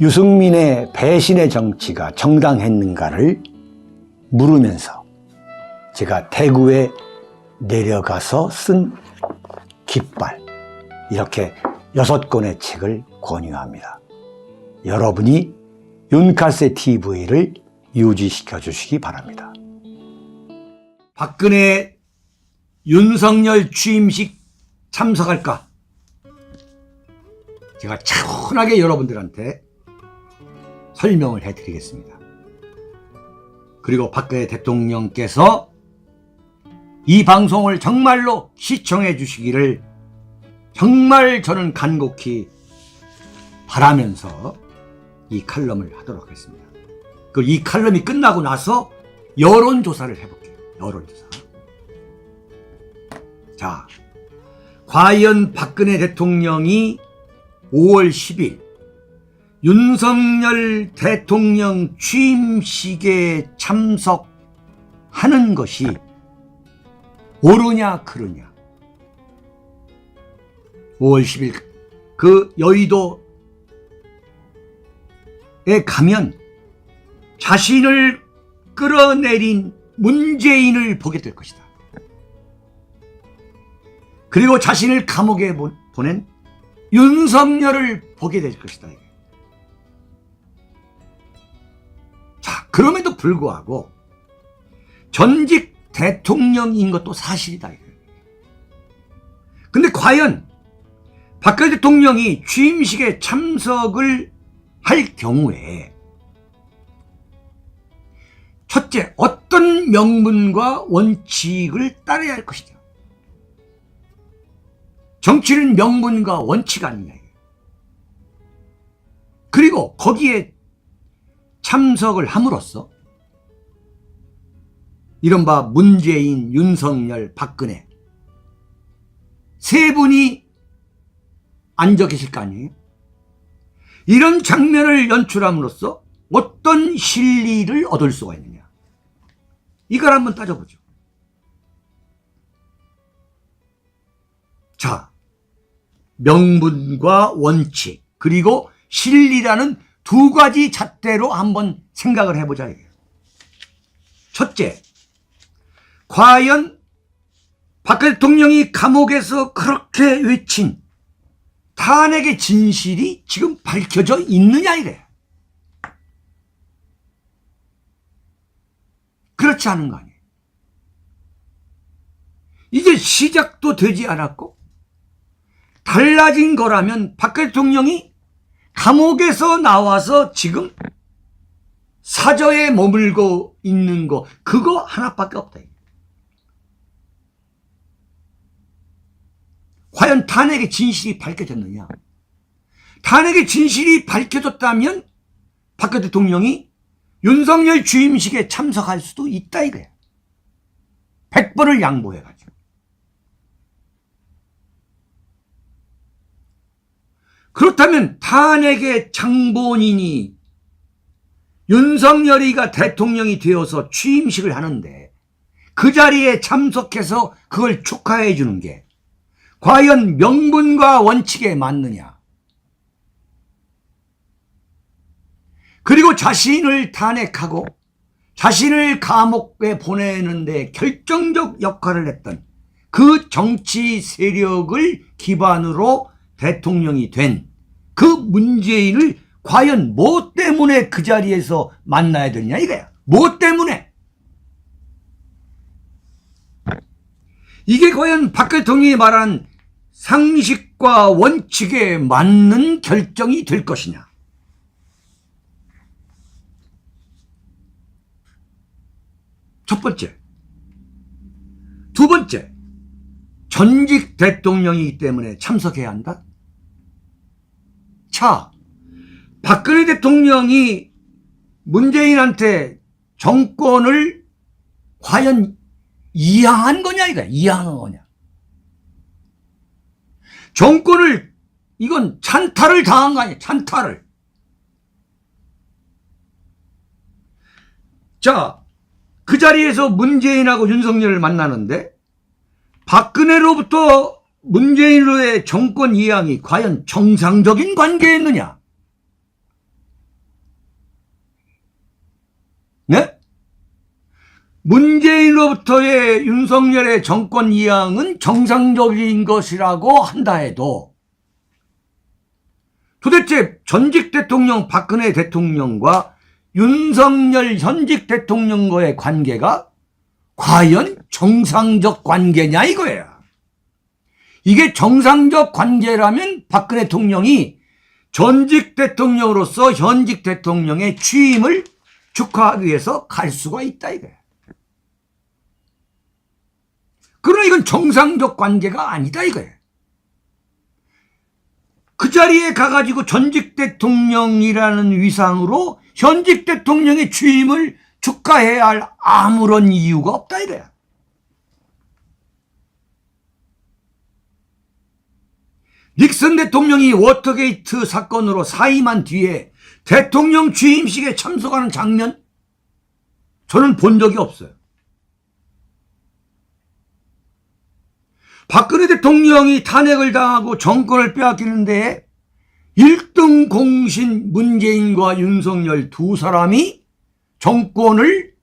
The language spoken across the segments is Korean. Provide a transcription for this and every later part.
유승민의 배신의 정치가 정당했는가를 물으면서 제가 대구에 내려가서 쓴 깃발 이렇게 여섯 권의 책을 권유합니다. 여러분이 윤카세 TV를 유지시켜 주시기 바랍니다. 박근혜 윤석열 취임식 참석할까? 제가 차분하게 여러분들한테 설명을 해드리겠습니다. 그리고 박근혜 대통령께서 이 방송을 정말로 시청해 주시기를 정말 저는 간곡히 바라면서 이 칼럼을 하도록 하겠습니다. 그이 칼럼이 끝나고 나서 여론조사를 해볼게요. 여론조사. 자, 과연 박근혜 대통령이 5월 10일 윤석열 대통령 취임식에 참석하는 것이 옳으냐 그르냐 5월 10일 그 여의도에 가면 자신을 끌어내린 문재인을 보게 될 것이다. 그리고 자신을 감옥에 보- 보낸 윤석열을 보게 될 것이다. 자, 그럼에도 불구하고 전직 대통령인 것도 사실이다. 근데 과연 박근혜 대통령이 취임식에 참석을 할 경우에 첫째, 어떤 명분과 원칙을 따라야 할 것이냐. 정치는 명분과 원칙 아니냐. 그리고 거기에 참석을 함으로써 이른바 문재인, 윤석열, 박근혜 세 분이 앉아 계실 거 아니에요? 이런 장면을 연출함으로써 어떤 실리를 얻을 수가 있느냐? 이걸 한번 따져보죠. 자, 명분과 원칙, 그리고 실리라는 두 가지 잣대로 한번 생각을 해보자. 첫째, 과연 박근혜 대통령이 감옥에서 그렇게 외친 탄핵의 진실이 지금 밝혀져 있느냐 이래. 그렇지 않은 거 아니에요. 이제 시작도 되지 않았고 달라진 거라면 박근혜 대통령이 감옥에서 나와서 지금 사저에 머물고 있는 거 그거 하나밖에 없다. 과연 탄핵의 진실이 밝혀졌느냐? 탄핵의 진실이 밝혀졌다면 박근혜 대통령이 윤석열 취임식에 참석할 수도 있다 이거야. 100번을 양보해가지고. 그렇다면 탄핵의 장본인이 윤석열이가 대통령이 되어서 취임식을 하는데 그 자리에 참석해서 그걸 축하해 주는 게 과연 명분과 원칙에 맞느냐? 그리고 자신을 탄핵하고 자신을 감옥에 보내는데 결정적 역할을 했던 그 정치 세력을 기반으로 대통령이 된 그 문재인을 과연 뭐 때문에 그 자리에서 만나야 되냐 이거야. 뭐 때문에? 이게 과연 박 대통령이 말한 상식과 원칙에 맞는 결정이 될 것이냐? 첫 번째. 두 번째. 전직 대통령이기 때문에 참석해야 한다? 차. 박근혜 대통령이 문재인한테 정권을 과연 이양한 거냐, 이거야. 이양한 거냐. 정권을, 이건 찬탈을 당한 거 아니야. 찬탈을. 자, 그 자리에서 문재인하고 윤석열을 만나는데 박근혜로부터 문재인으로의 정권 이양이 과연 정상적인 관계였느냐? 네? 문재인으로부터의 윤석열의 정권 이양은 정상적인 것이라고 한다 해도 도대체 전직 대통령 박근혜 대통령과 윤석열 현직 대통령과의 관계가 과연 정상적 관계냐 이거예요. 이게 정상적 관계라면 박근혜 대통령이 전직 대통령으로서 현직 대통령의 취임을 축하하기 위해서 갈 수가 있다 이거예요. 그러나 이건 정상적 관계가 아니다 이거예요. 그 자리에 가가지고 전직 대통령이라는 위상으로 현직 대통령의 취임을 축하해야 할 아무런 이유가 없다 이거야. 닉슨 대통령이 워터게이트 사건으로 사임한 뒤에 대통령 취임식에 참석하는 장면 저는 본 적이 없어요. 박근혜 대통령이 탄핵을 당하고 정권을 빼앗기는데 1등 공신 문재인과 윤석열 두 사람이 정권을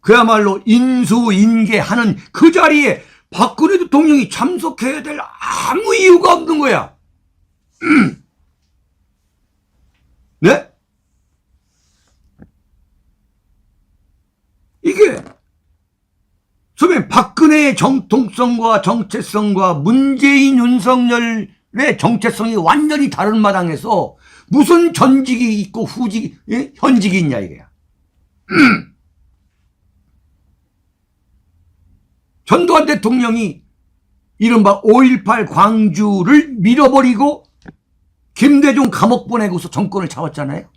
그야말로 인수인계하는 그 자리에 박근혜 대통령이 참석해야 될 아무 이유가 없는 거야. 네? 이게 소변 박근혜의 정통성과 정체성과 문재인 윤석열의 정체성이 완전히 다른 마당에서 무슨 전직이 있고 후직, 예? 현직이 있냐 이게야. 전두환 대통령이 이른바 5.18 광주를 밀어버리고 김대중 감옥 보내고서 정권을 잡았잖아요.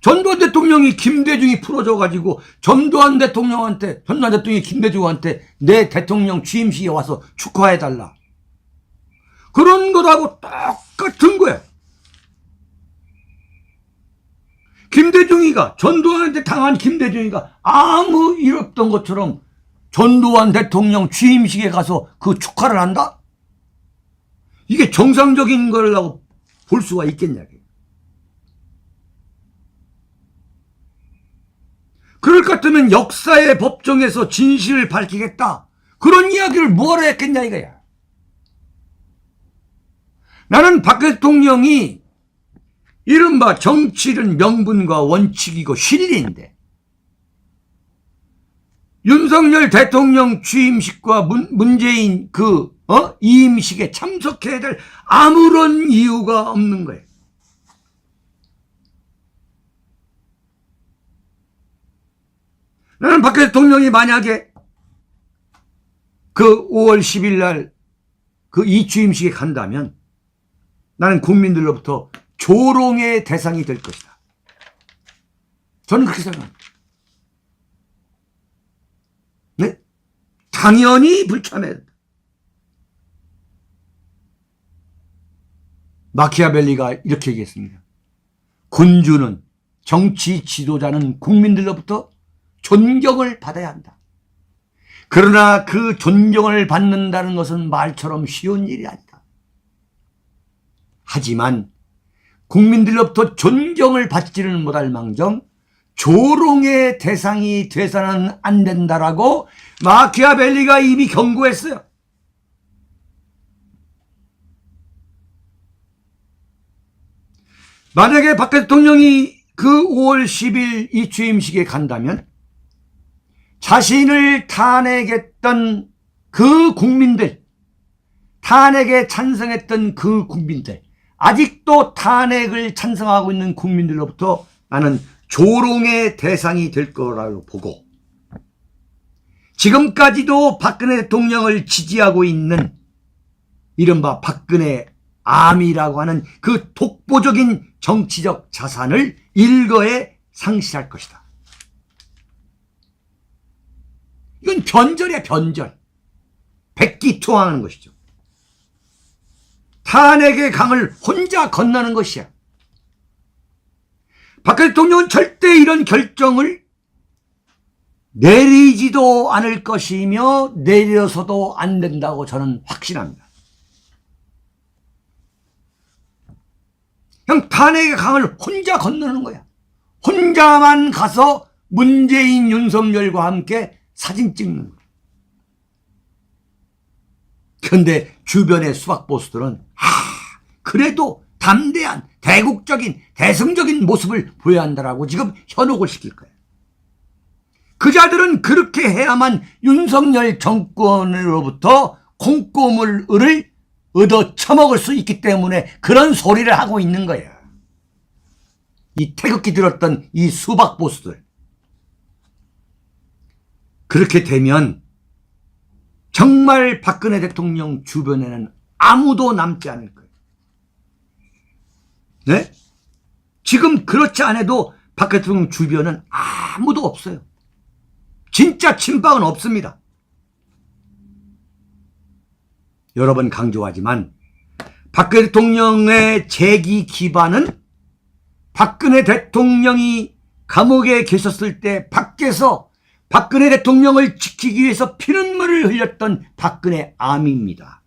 전두환 대통령이 김대중이 풀어줘가지고 전두환 대통령한테 전두환 대통령이 김대중한테 내 대통령 취임식에 와서 축하해달라. 그런 것하고 똑같은 거야. 김대중이가 전두환한테 당한 김대중이가 아무 일 없던 것처럼 전두환 대통령 취임식에 가서 그 축하를 한다? 이게 정상적인 거라고 볼 수가 있겠냐. 그럴 것 같으면 역사의 법정에서 진실을 밝히겠다. 그런 이야기를 뭐하러 했겠냐 이거야. 나는 박 대통령이 이른바 정치는 명분과 원칙이고 실리인데 윤석열 대통령 취임식과 문, 문재인 그 어? 이임식에 참석해야 될 아무런 이유가 없는 거예요. 나는 박 대통령이 만약에 그 5월 10일 날 그 이취임식에 간다면 나는 국민들로부터 조롱의 대상이 될 것이다. 저는 그렇게 생각합니다. 네? 당연히 불참해야 된다. 마키아벨리가 이렇게 얘기했습니다. 군주는 정치 지도자는 국민들로부터 존경을 받아야 한다. 그러나 그 존경을 받는다는 것은 말처럼 쉬운 일이 아니다. 하지만 국민들로부터 존경을 받지는 못할 망정 조롱의 대상이 돼서는 안 된다라고 마키아벨리가 이미 경고했어요. 만약에 박 대통령이 그 5월 10일 이 취임식에 간다면 자신을 탄핵했던 그 국민들, 탄핵에 찬성했던 그 국민들, 아직도 탄핵을 찬성하고 있는 국민들로부터 나는 조롱의 대상이 될 거라고 보고 지금까지도 박근혜 대통령을 지지하고 있는 이른바 박근혜 암이라고 하는 그 독보적인 정치적 자산을 일거에 상실할 것이다. 이건 변절이야, 변절. 백기투항하는 것이죠. 탄핵의 강을 혼자 건너는 것이야. 박근혜 대통령은 절대 이런 결정을 내리지도 않을 것이며 내려서도 안 된다고 저는 확신합니다. 그냥 탄핵의 강을 혼자 건너는 거야. 혼자만 가서 문재인 윤석열과 함께 사진 찍는 거야. 그런데 주변의 수박보수들은 아 그래도 담대한 대국적인 대승적인 모습을 보여야 한다라고 지금 현혹을 시킬 거예요. 그 자들은 그렇게 해야만 윤석열 정권으로부터 콩고물을 얻어 처먹을 수 있기 때문에 그런 소리를 하고 있는 거예요. 이 태극기 들었던 이 수박 보수들. 그렇게 되면 정말 박근혜 대통령 주변에는 아무도 남지 않을 거예요. 네? 지금 그렇지 않아도 박근혜 대통령 주변은 아무도 없어요. 진짜 친박은 없습니다. 여러 번 강조하지만 박근혜 대통령의 재기 기반은 박근혜 대통령이 감옥에 계셨을 때 밖에서 박근혜 대통령을 지키기 위해서 피눈물을 흘렸던 박근혜 암입니다.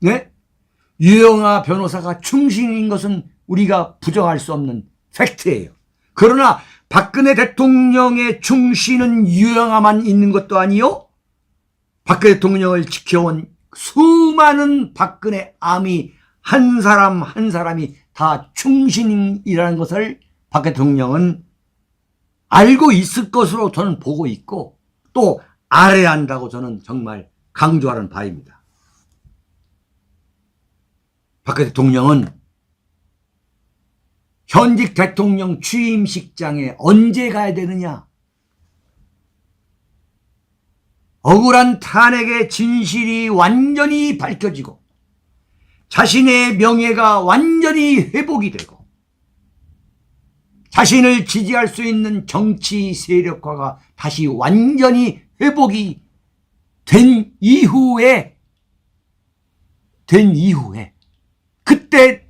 네? 유영아 변호사가 충신인 것은 우리가 부정할 수 없는 팩트예요. 그러나 박근혜 대통령의 충신은 유영아만 있는 것도 아니요. 박근혜 대통령을 지켜온 수많은 박근혜 암이 한 사람 한 사람이 다 충신이라는 것을 박 대통령은 알고 있을 것으로 저는 보고 있고 또 알아야 한다고 저는 정말 강조하는 바입니다. 박 대통령은 현직 대통령 취임식장에 언제 가야 되느냐? 억울한 탄핵의 진실이 완전히 밝혀지고 자신의 명예가 완전히 회복이 되고 자신을 지지할 수 있는 정치 세력화가 다시 완전히 회복이 된 이후에 된 이후에 그때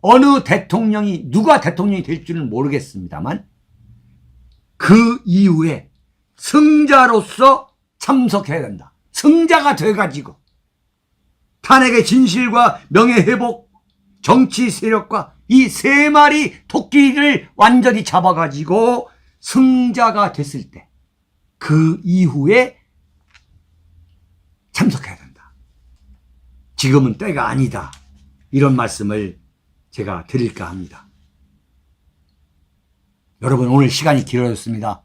어느 대통령이 누가 대통령이 될지는 모르겠습니다만 그 이후에 승자로서 참석해야 된다. 승자가 돼가지고 탄핵의 진실과 명예회복, 정치 세력과 이 세 마리 토끼를 완전히 잡아가지고 승자가 됐을 때 그 이후에 참석해야 된다. 지금은 때가 아니다. 이런 말씀을 제가 드릴까 합니다. 여러분 오늘 시간이 길어졌습니다.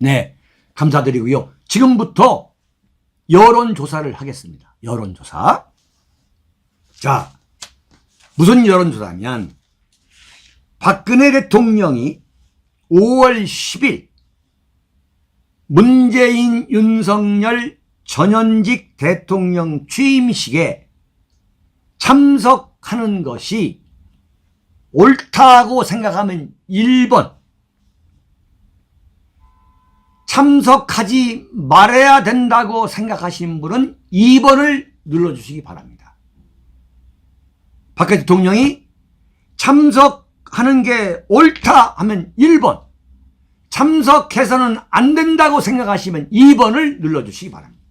네, 감사드리고요. 지금부터 여론조사를 하겠습니다. 여론조사. 자, 무슨 여론조사냐면 박근혜 대통령이 5월 10일 문재인 윤석열 전현직 대통령 취임식에 참석 하는 것이 옳다고 생각하면 1번 참석하지 말아야 된다고 생각하시는 분은 2번을 눌러주시기 바랍니다. 박 대통령이 참석하는 게 옳다 하면 1번, 참석해서는 안 된다고 생각하시면 2번을 눌러주시기 바랍니다.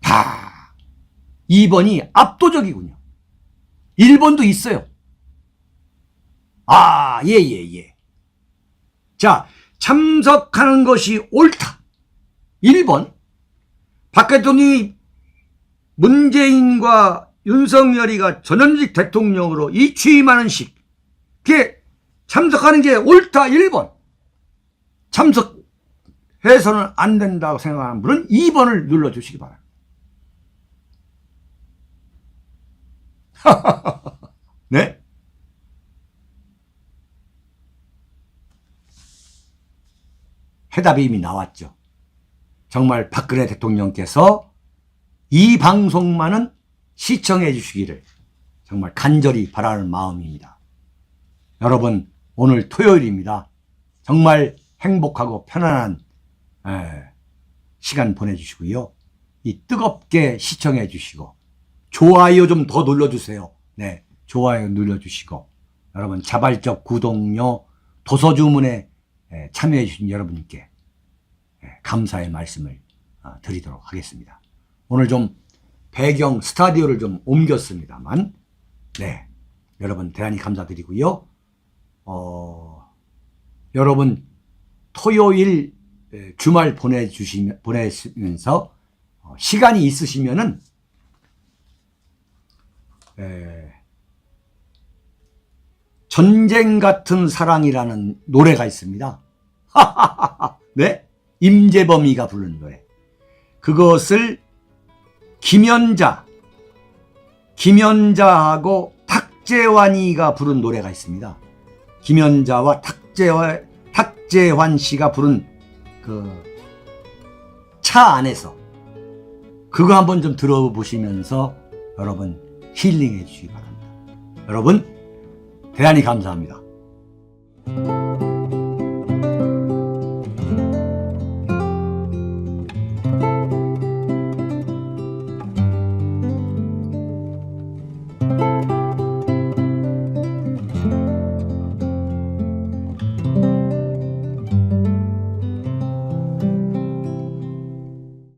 다 2번이 압도적이군요. 1번도 있어요. 아, 예, 예, 예. 자, 참석하는 것이 옳다. 1번. 박 대통령이 문재인과 윤석열이가 전현직 대통령으로 이 취임하는 식, 그게 참석하는 게 옳다 1번. 참석해서는 안 된다고 생각하는 분은 2번을 눌러주시기 바랍니다. 네? 해답이 이미 나왔죠. 정말 박근혜 대통령께서 이 방송만은 시청해 주시기를 정말 간절히 바라는 마음입니다. 여러분, 오늘 토요일입니다. 정말 행복하고 편안한 에, 시간 보내주시고요. 이 뜨겁게 시청해 주시고 좋아요 좀 더 눌러주세요. 네, 좋아요 눌러주시고 여러분 자발적 구독료 도서 주문에 에, 참여해 주신 여러분께 에, 감사의 말씀을 아, 드리도록 하겠습니다. 오늘 좀 배경 스타디오를 좀 옮겼습니다만 네 여러분 대단히 감사드리고요. 어, 여러분 토요일 에, 주말 보내주시면 보내시면서 어, 시간이 있으시면은 에, 전쟁 같은 사랑이라는 노래가 있습니다. 네? 임재범이가 부른 노래. 그것을 김연자, 김연자하고 탁재환이가 부른 노래가 있습니다. 김연자와 탁재환, 탁재환 씨가 부른 그 차 안에서 그거 한번 좀 들어보시면서 여러분 힐링해 주시기 바랍니다. 여러분 대단히 감사합니다.